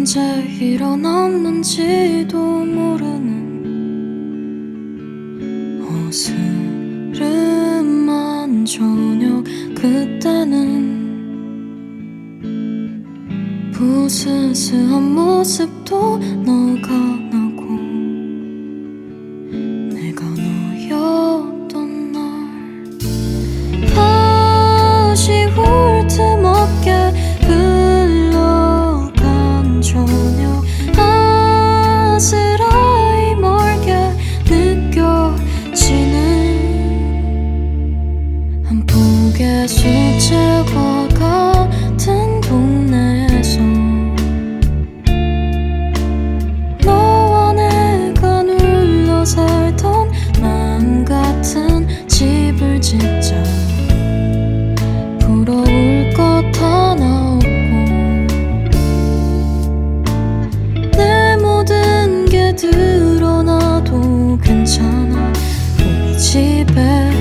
언제 일어났는지도 모르는 어스름한 저녁. 그때는 부스스한 모습도 너가 나고 내가 너였던 날 다시 울 틈 없게 흘러간 저녁 아스라이 멀게 느껴지는 한 폭의 수채화 드러나도 괜찮아. 우리 집에